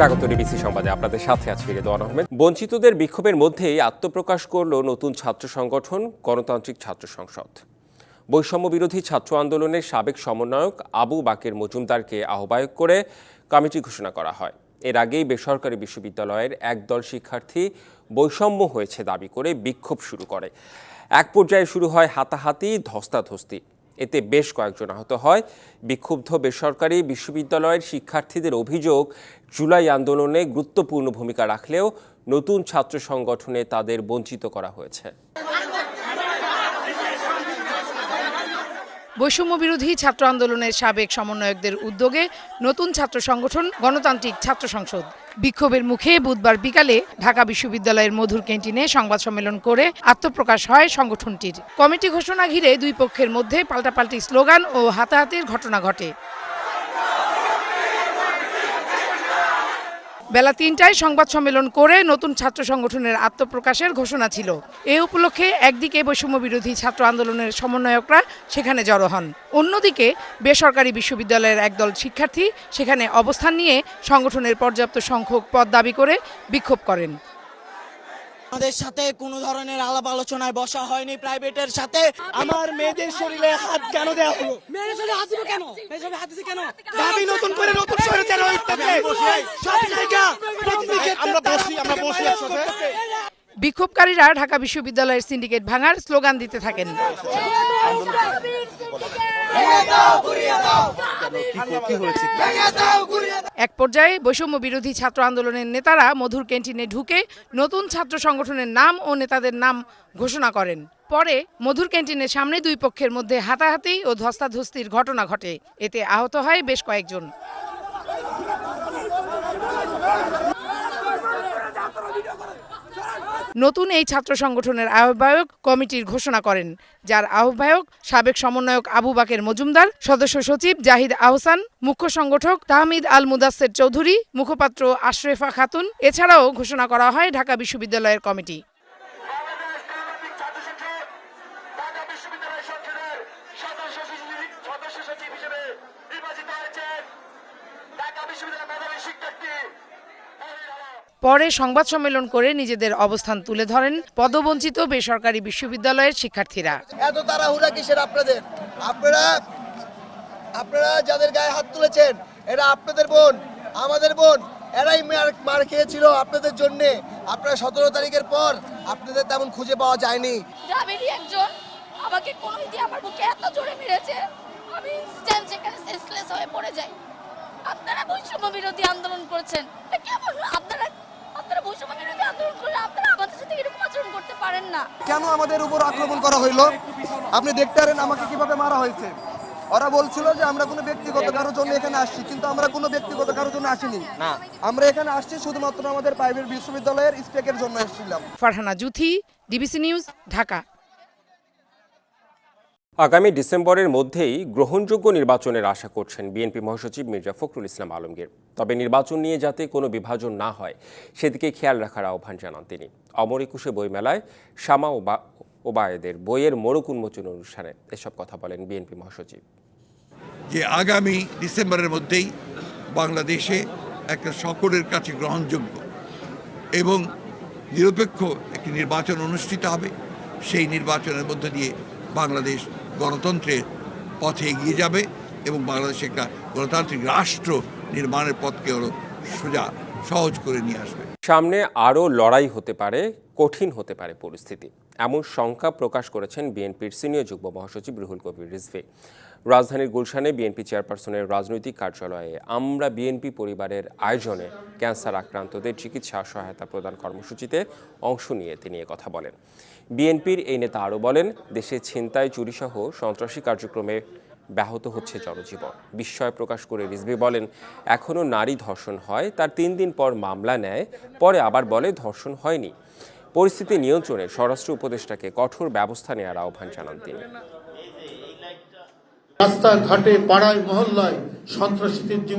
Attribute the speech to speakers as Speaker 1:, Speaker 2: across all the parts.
Speaker 1: স্বাগত ডিবিসি সংবাদে আপনাদের সাথে আছি রেদোয়ান আহমেদ বঞ্চিতদের বিক্ষোভের মধ্যেই আত্মপ্রকাশ করল নতুন ছাত্র সংগঠন গণতান্ত্রিক ছাত্র সংসদ বৈষম্য বিরোধী ছাত্র আন্দোলনের সাবেক সমন্বয়ক আবু বাকের মজুমদারকে আহ্বায়ক করে কমিটি ঘোষণা করা হয় এর আগেই বেসরকারি বিশ্ববিদ্যালয়ের একদল শিক্ষার্থী বৈষম্য হয়েছে দাবি করে বিক্ষোভ শুরু করে এক পর্যায়ে শুরু হয় হাতাহাতি ধস্তাধস্তি এতে বেশ কয়েকজন আহত হয় বিক্ষুব্ধ বেসরকারি বিশ্ববিদ্যালয়ের শিক্ষার্থীদের অভিযোগ জুলাই আন্দোলনে গুরুত্বপূর্ণ ভূমিকা রাখলেও নতুন ছাত্র সংগঠনে তাদের বঞ্চিত করা হয়েছে
Speaker 2: বৈষম্য বিরোধী ছাত্র আন্দোলনের সাবেক সমন্বয়কদের উদ্যোগে নতুন ছাত্র সংগঠন গণতান্ত্রিক ছাত্র সংসদ বিক্ষোভের মুখে বুধবার বিকালে ঢাকা বিশ্ববিদ্যালয়ের মধুর ক্যান্টিনে সংবাদ সম্মেলন করে আত্মপ্রকাশ হয় সংগঠনটির কমিটি ঘোষণা ঘিরে দুই পক্ষের মধ্যে পাল্টাপাল্টি স্লোগান ও হাতাহাতির ঘটনা ঘটে বেলা তিনটায় সংবাদ সম্মেলন করে নতুন ছাত্র সংগঠনের আত্মপ্রকাশের ঘোষণা ছিল এ উপলক্ষে একদিকে বৈষম্য বিরোধী ছাত্র আন্দোলনের সমন্বয়করা সেখানে জড়ো হন অন্যদিকে বেসরকারি বিশ্ববিদ্যালয়ের একদল শিক্ষার্থী সেখানে অবস্থান নিয়ে সংগঠনের পর্যাপ্ত সংখ্যক পদ দাবি করে বিক্ষোভ করেন
Speaker 3: আমাদের সাথে কোনো ধরনের আলাপ আলোচনায় বসা হয়নি প্রাইভেটের সাথে আমার মেয়েদের শরীরে হাত কেন দেওয়া আচ্ছা। হলো
Speaker 4: মেয়েদের শরীরে হাত কেন শরীরে হাত কেন
Speaker 3: দাবি নতুন করে নতুন শহরে সব জায়গা আমরা বসি আমরা বসি একসাথে বিক্ষোভকারীরা ঢাকা বিশ্ববিদ্যালয়ের সিন্ডিকেট ভাঙার স্লোগান দিতে থাকেন এক পর্যায়ে বৈষম্য বিরোধী ছাত্র আন্দোলনের নেতারা মধুর ক্যান্টিনে ঢুকে নতুন ছাত্র সংগঠনের নাম ও নেতাদের নাম ঘোষণা করেন পরে মধুর ক্যান্টিনের সামনে দুই পক্ষের মধ্যে হাতাহাতি ও ধস্তাধস্তির ঘটনা ঘটে এতে আহত হয় বেশ কয়েকজন নতুন এই ছাত্র সংগঠনের আহ্বায়ক কমিটির ঘোষণা করেন যার আহ্বায়ক সাবেক সমন্বয়ক আবু বাকের মজুমদার সদস্য সচিব জাহিদ আহসান মুখ্য সংগঠক তাহমিদ আল মুদাসের চৌধুরী মুখপাত্র আশরেফা খাতুন এছাড়াও ঘোষণা করা হয় ঢাকা বিশ্ববিদ্যালয়ের কমিটি সদস্য সচিব পরে সংবাদ সম্মেলন করে নিজেদের অবস্থান তুলে ধরেন পদবঞ্চিত বেসরকারি বিশ্ববিদ্যালয়ের শিক্ষার্থীরা এত তাড়াহুড়া কিসের আপনাদের আপনারা আপনারা যাদের গায়ে হাত তুলেছেন এরা আপনাদের বোন আমাদের বোন এরাই মার খেয়েছিল আপনাদের জন্য আপনারা সতেরো তারিখের পর আপনাদের তেমন খুঁজে পাওয়া যায়নি গ্রামেরই একজন আমাকে কোনো দিয়ে আমার বুকে এত জোরে মেরেছে আমি সেখানে সেন্সলেস হয়ে পড়ে যাই আপনারা বৈষম্য বিরোধী আন্দোলন করছেন না কেন আমাদের উপর আক্রমণ করা হইলো আপনি দেখতে পারেন আমাকে কিভাবে মারা হয়েছে ওরা বলছিল যে আমরা কোনো ব্যক্তিগত কারোর জন্য এখানে আসছি কিন্তু আমরা কোনো ব্যক্তিগত কারোর জন্য আসিনি না আমরা এখানে আসছি শুধুমাত্র আমাদের প্রাইভেট বিশ্ববিদ্যালয়ের স্টেকের জন্য এসেছিলাম ফারহানা জুথি ডিবিসি নিউজ ঢাকা আগামী ডিসেম্বরের মধ্যেই গ্রহণযোগ্য নির্বাচনের আশা করছেন বিএনপি মহাসচিব মির্জা ফখরুল ইসলাম আলমগীর তবে নির্বাচন নিয়ে যাতে কোনো বিভাজন না হয় সেদিকে খেয়াল রাখার আহ্বান জানান তিনি অমর একুশে বইমেলায় শ্যামা ওবায়েদের বইয়ের মোড়ক উন্মোচন অনুষ্ঠানে এসব কথা বলেন বিএনপি মহাসচিব যে আগামী ডিসেম্বরের মধ্যেই বাংলাদেশে একটা সকলের কাছে গ্রহণযোগ্য এবং নিরপেক্ষ একটি নির্বাচন অনুষ্ঠিত হবে সেই নির্বাচনের মধ্য দিয়ে বাংলাদেশ গণতন্ত্রের পথে এগিয়ে যাবে এবং বাংলাদেশ একটা গণতান্ত্রিক রাষ্ট্র নির্মাণের পথকে আরও সোজা সহজ করে নিয়ে আসবে সামনে আরও লড়াই হতে পারে কঠিন হতে পারে পরিস্থিতি এমন শঙ্কা প্রকাশ করেছেন বিএনপির সিনিয়র যুগ্ম মহাসচিব রুহুল কবির রিজভি রাজধানীর গুলশানে বিএনপি চেয়ারপারসনের রাজনৈতিক কার্যালয়ে আমরা বিএনপি পরিবারের আয়োজনে ক্যান্সার আক্রান্তদের চিকিৎসা সহায়তা প্রদান কর্মসূচিতে অংশ নিয়ে তিনি কথা বলেন বিএনপির এই নেতা আরও বলেন দেশে ছিনতাই চুরিসহ সন্ত্রাসী কার্যক্রমে ব্যাহত হচ্ছে জনজীবন বিস্ময় প্রকাশ করে রিজবি বলেন এখনও নারী ধর্ষণ হয় তার তিন দিন পর মামলা নেয় পরে আবার বলে ধর্ষণ হয়নি পরিস্থিতি নিয়ন্ত্রণে স্বরাষ্ট্র উপদেষ্টাকে কঠোর ব্যবস্থা নেওয়ার আহ্বান জানান তিনি রাস্তাঘাটে পাড়ায় মহল্লায় সন্ত্রাসীদের যে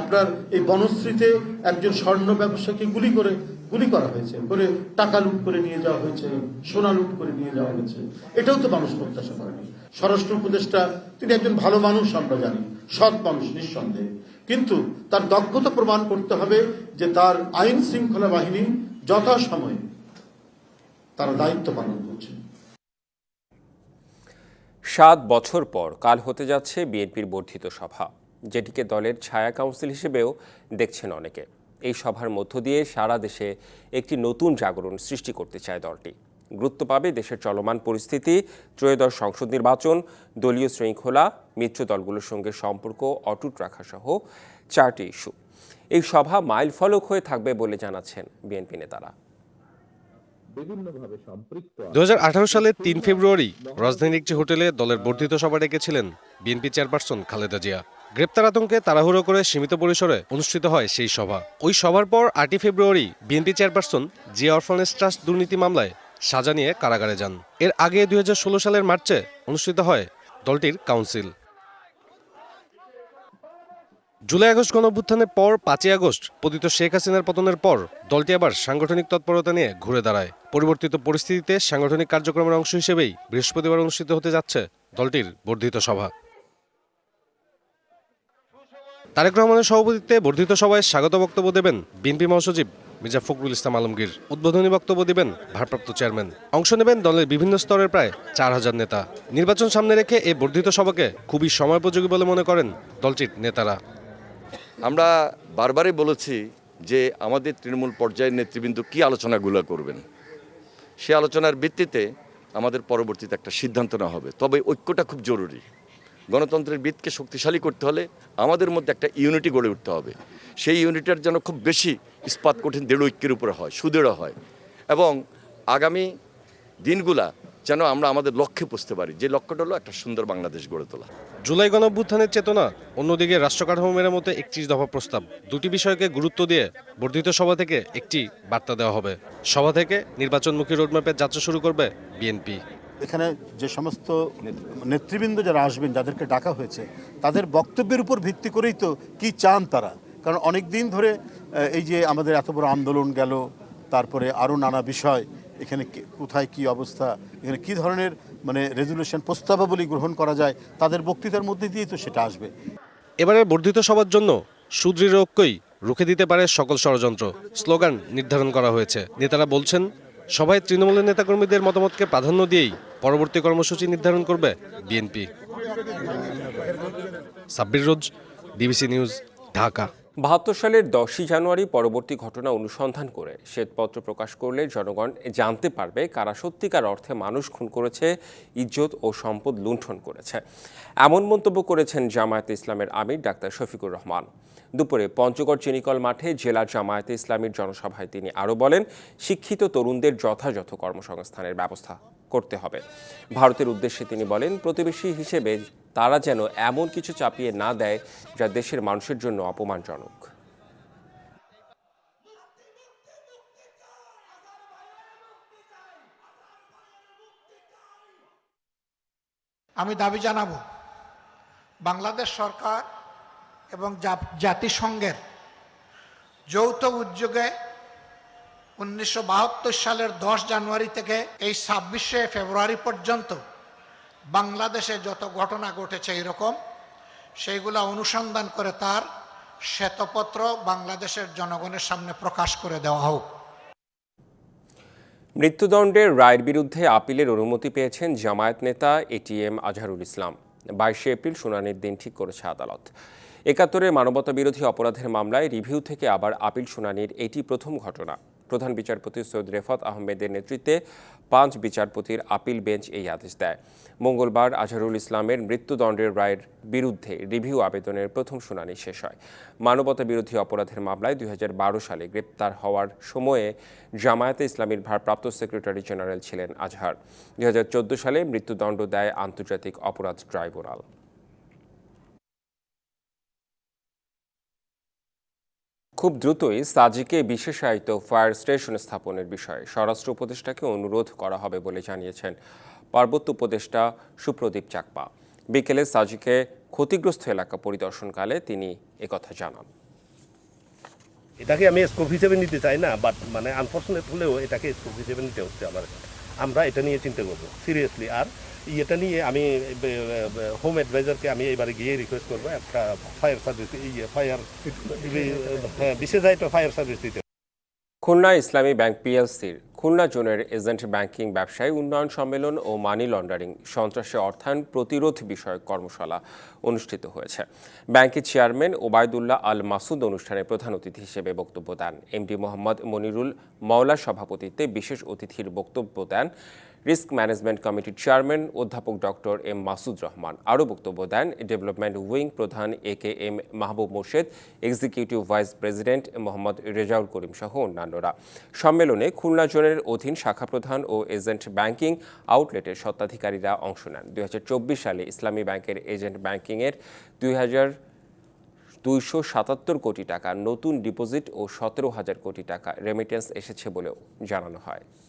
Speaker 3: আপনার এই বনশ্রীতে একজন স্বর্ণ ব্যবসাকে গুলি করে গুলি করা হয়েছে করে টাকা লুট করে নিয়ে যাওয়া হয়েছে সোনা লুট করে নিয়ে যাওয়া হয়েছে এটাও তো মানুষ প্রত্যাশা করেনি স্বরাষ্ট্র উপদেষ্টা তিনি একজন ভালো মানুষ আমরা জানি সৎ মানুষ নিঃসন্দেহে কিন্তু তার দক্ষতা প্রমাণ করতে হবে যে তার আইন শৃঙ্খলা বাহিনী যথাসময়ে তারা দায়িত্ব পালন করছে সাত বছর পর কাল হতে যাচ্ছে বিএনপির বর্ধিত সভা যেটিকে দলের ছায়া কাউন্সিল হিসেবেও দেখছেন অনেকে এই সভার মধ্য দিয়ে সারা দেশে একটি নতুন জাগরণ সৃষ্টি করতে চায় দলটি গুরুত্ব পাবে দেশের চলমান পরিস্থিতি ত্রয়োদশ সংসদ নির্বাচন দলীয় শৃঙ্খলা মিত্র দলগুলোর সঙ্গে সম্পর্ক অটুট রাখা সহ চারটি ইস্যু এই সভা মাইল ফলক হয়ে থাকবে বলে জানাচ্ছেন বিএনপি নেতারা দু সালের তিন ফেব্রুয়ারি রাজধানীর একটি হোটেলে দলের বর্ধিত সভা ডেকেছিলেন বিএনপি চেয়ারপারসন খালেদা জিয়া গ্রেপ্তার আতঙ্কে তাড়াহুড়ো করে সীমিত পরিসরে অনুষ্ঠিত হয় সেই সভা ওই সভার পর আটই ফেব্রুয়ারি বিএনপি চেয়ারপারসন জি অরফানেস ট্রাস্ট দুর্নীতি মামলায় সাজা নিয়ে কারাগারে যান এর আগে দুই সালের মার্চে অনুষ্ঠিত হয় দলটির কাউন্সিল জুলাই আগস্ট গণভ্যুত্থানের পর পাঁচই আগস্ট পতিত শেখ হাসিনার পতনের পর দলটি আবার সাংগঠনিক তৎপরতা নিয়ে ঘুরে দাঁড়ায় পরিবর্তিত পরিস্থিতিতে সাংগঠনিক কার্যক্রমের অংশ হিসেবেই বৃহস্পতিবার অনুষ্ঠিত হতে যাচ্ছে দলটির বর্ধিত সভা তারেক রহমানের সভাপতিত্বে বর্ধিত সভায় স্বাগত বক্তব্য দেবেন বিএনপি মহাসচিব মির্জা ফখরুল ইসলাম আলমগীর উদ্বোধনী বক্তব্য দেবেন ভারপ্রাপ্ত চেয়ারম্যান অংশ নেবেন দলের বিভিন্ন স্তরের প্রায় চার হাজার নেতা নির্বাচন সামনে রেখে এই বর্ধিত সভাকে খুবই সময়োপযোগী বলে মনে করেন দলটির নেতারা আমরা বারবারই বলেছি যে আমাদের তৃণমূল পর্যায়ের নেতৃবৃন্দ কী আলোচনাগুলো করবেন সে আলোচনার ভিত্তিতে আমাদের পরবর্তীতে একটা সিদ্ধান্ত নেওয়া হবে তবে ঐক্যটা খুব জরুরি গণতন্ত্রের ভিতকে শক্তিশালী করতে হলে আমাদের মধ্যে একটা ইউনিটি গড়ে উঠতে হবে সেই ইউনিটার যেন খুব বেশি ইস্পাত কঠিন দৃঢ় ঐক্যের উপরে হয় সুদৃঢ় হয় এবং আগামী দিনগুলা যেন আমরা আমাদের লক্ষ্যে পুষতে পারি যে লক্ষ্যটা হলো একটা সুন্দর বাংলাদেশ গড়ে তোলা জুলাই গণভ্যুত্থানের চেতনা অন্যদিকে রাষ্ট্রকাঠামো মেরামতে একত্রিশ দফা প্রস্তাব দুটি বিষয়কে গুরুত্ব দিয়ে বর্ধিত সভা থেকে একটি বার্তা দেওয়া হবে সভা থেকে নির্বাচনমুখী রোডম্যাপের যাত্রা শুরু করবে বিএনপি এখানে যে সমস্ত নেতৃবৃন্দ যারা আসবেন যাদেরকে ডাকা হয়েছে তাদের বক্তব্যের উপর ভিত্তি করেই তো কি চান তারা কারণ অনেক দিন ধরে এই যে আমাদের এত বড় আন্দোলন গেল তারপরে আরও নানা বিষয় এখানে কোথায় কি অবস্থা এখানে কি ধরনের মানে রেজুলেশন প্রস্তাবাবলী গ্রহণ করা যায় তাদের বক্তৃতার মধ্যে দিয়েই তো সেটা আসবে এবারে বর্ধিত সবার জন্য সুদৃঢ় ঐক্যই রুখে দিতে পারে সকল ষড়যন্ত্র স্লোগান নির্ধারণ করা হয়েছে নেতারা বলছেন সবাই তৃণমূলের নেতাকর্মীদের মতামতকে প্রাধান্য দিয়েই পরবর্তী কর্মসূচি নির্ধারণ করবে BNP Sabbir Rose DBC news Dhaka বাহাত্তর সালের দশই জানুয়ারি পরবর্তী ঘটনা অনুসন্ধান করে শ্বেতপত্র প্রকাশ করলে জনগণ জানতে পারবে কারা সত্যিকার অর্থে মানুষ খুন করেছে ইজ্জত ও সম্পদ লুণ্ঠন করেছে এমন মন্তব্য করেছেন জামায়াতে ইসলামের আমির ডাক্তার শফিকুর রহমান দুপুরে পঞ্চগড় চিনিকল মাঠে জেলা জামায়াতে ইসলামীর জনসভায় তিনি আরও বলেন শিক্ষিত তরুণদের যথাযথ কর্মসংস্থানের ব্যবস্থা করতে হবে ভারতের উদ্দেশ্যে তিনি বলেন প্রতিবেশী হিসেবে তারা যেন এমন কিছু চাপিয়ে না দেয় যা দেশের মানুষের জন্য অপমানজনক আমি দাবি জানাব বাংলাদেশ সরকার এবং জাতিসংঘের যৌথ উদ্যোগে উনিশশো সালের দশ জানুয়ারি থেকে এই ছাব্বিশে ফেব্রুয়ারি পর্যন্ত বাংলাদেশে যত ঘটনা ঘটেছে এরকম সেইগুলা অনুসন্ধান করে তার শ্বেতপত্র বাংলাদেশের জনগণের সামনে প্রকাশ করে দেওয়া হোক মৃত্যুদণ্ডের রায়ের বিরুদ্ধে আপিলের অনুমতি পেয়েছেন জামায়াত নেতা এটিএম আজহারুল ইসলাম বাইশে এপ্রিল শুনানির দিন ঠিক করেছে আদালত একাত্তরে মানবতা বিরোধী অপরাধের মামলায় রিভিউ থেকে আবার আপিল শুনানির এটি প্রথম ঘটনা প্রধান বিচারপতি সৈয়দ রেফাত আহমেদের নেতৃত্বে পাঁচ বিচারপতির আপিল বেঞ্চ এই আদেশ দেয় মঙ্গলবার আজহারুল ইসলামের মৃত্যুদণ্ডের রায়ের বিরুদ্ধে রিভিউ আবেদনের প্রথম শুনানি শেষ হয় মানবতা বিরোধী অপরাধের মামলায় দুই সালে গ্রেপ্তার হওয়ার সময়ে জামায়াতে ইসলামীর ভারপ্রাপ্ত সেক্রেটারি জেনারেল ছিলেন আজহার দুই সালে মৃত্যুদণ্ড দেয় আন্তর্জাতিক অপরাধ ট্রাইব্যুনাল খুব দ্রুতই সাজিকে বিশেষায়িত ফায়ার স্টেশন স্থাপনের বিষয়ে স্বরাষ্ট্র উপদেষ্টাকে অনুরোধ করা হবে বলে জানিয়েছেন পার্বত্য উপদেষ্টা সুপ্রদীপ চাকপা বিকেলে সাজিকে ক্ষতিগ্রস্ত এলাকা পরিদর্শনকালে তিনি একথা জানান এটাকে আমি স্কোপ হিসেবে নিতে চাই না বাট মানে আনফর্চুনেট হলেও এটাকে স্কোপ হিসেবে নিতে হচ্ছে আমার আমরা এটা নিয়ে চিন্তা করবো সিরিয়াসলি আর ইয়েটা নিয়ে আমি হোম অ্যাডভাইজারকে আমি এবারে গিয়ে রিকোয়েস্ট করবো একটা ফায়ার সার্ভিস ইয়ে ফায়ার বিশেষ দায়িত্ব ফায়ার সার্ভিস দিতে খুলনা ইসলামী ব্যাংক পিএলসির খুলনা জোনের এজেন্ট ব্যাংকিং ব্যবসায়ী উন্নয়ন সম্মেলন ও মানি লন্ডারিং সন্ত্রাসী অর্থায়ন প্রতিরোধ বিষয়ক কর্মশালা অনুষ্ঠিত হয়েছে ব্যাংকের চেয়ারম্যান ওবায়দুল্লাহ আল মাসুদ অনুষ্ঠানে প্রধান অতিথি হিসেবে বক্তব্য দেন এমডি মোহাম্মদ মনিরুল মাওলা সভাপতিত্বে বিশেষ অতিথির বক্তব্য দেন রিস্ক ম্যানেজমেন্ট কমিটির চেয়ারম্যান অধ্যাপক ডক্টর এম মাসুদ রহমান আরও বক্তব্য দেন ডেভেলপমেন্ট উইং প্রধান A K M Mahbub Morshed executive vice president Mohammad Rezaul Karim সহ অন্যান্যরা সম্মেলনে খুলনা জোনের অধীন শাখা প্রধান ও এজেন্ট ব্যাংকিং আউটলেটের স্বত্বাধিকারীরা অংশ নেন দুই সালে ইসলামী ব্যাংকের এজেন্ট ব্যাংকিংয়ের দুই হাজার দুইশো সাতাত্তর কোটি টাকা নতুন ডিপোজিট ও সতেরো হাজার কোটি টাকা রেমিটেন্স এসেছে বলেও জানানো হয়